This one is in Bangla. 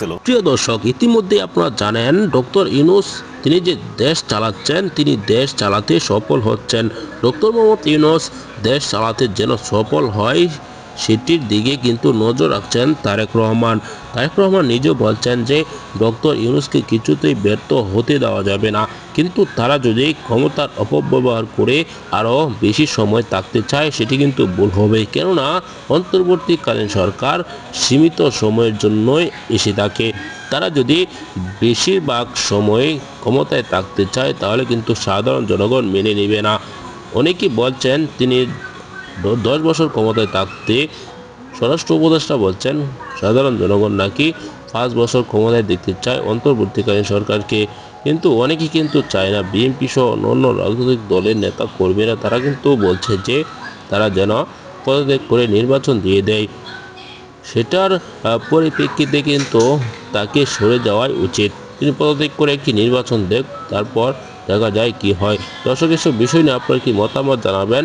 ছিল প্রিয় দর্শক, ইতিমধ্যে আপনারা জানেন, ডক্টর ইউনুস তিনি যে দেশ চালাচ্ছেন, তিনি দেশ চালাতে সফল হচ্ছেন। ডক্টর মোহাম্মদ ইউনুস দেশ চালাতে যেন সফল হয় সেটির দিকে কিন্তু নজর রাখছেন তারেক রহমান। তারেক রহমান নিজেও বলছেন যে, ডক্টর ইউনুসকে কিছুতেই ব্যর্থ হতে দেওয়া যাবে না। কিন্তু তারা যদি ক্ষমতার অপব্যবহার করে আরও বেশি সময় থাকতে চায়, সেটি কিন্তু ভুল হবে। কেননা, অন্তর্বর্তীকালীন সরকার সীমিত সময়ের জন্যই এসে থাকে। তারা যদি বেশিরভাগ সময় ক্ষমতায় থাকতে চায়, তাহলে কিন্তু সাধারণ জনগণ মেনে নেবে না। অনেকেই বলছেন, তিনি দশ বছর ক্ষমতায় থাকতে স্বরাষ্ট্র উপদেষ্টা বলছেন, সাধারণ জনগণ নাকি পাঁচ বছর ক্ষমতায় দেখতে চায়। অন্তর্বর্তীকালীন সরকারকে কিন্তু অনেকেই কিন্তু চায় না। বিএনপি সহ অন্য রাজনৈতিক দলের নেতা কর্মীরা, তারা কিন্তু বলছে যে তারা যেন পদত্যাগ করে নির্বাচন দিয়ে দেয়। সেটার পরিপ্রেক্ষিতে কিন্তু তাকে সরে যাওয়াই উচিত। তিনি পদত্যাগ করে একটি নির্বাচন দেখ, তারপর দেখা যায় কি হয়। দর্শক, এসব বিষয় নিয়ে আপনার কি মতামত জানাবেন?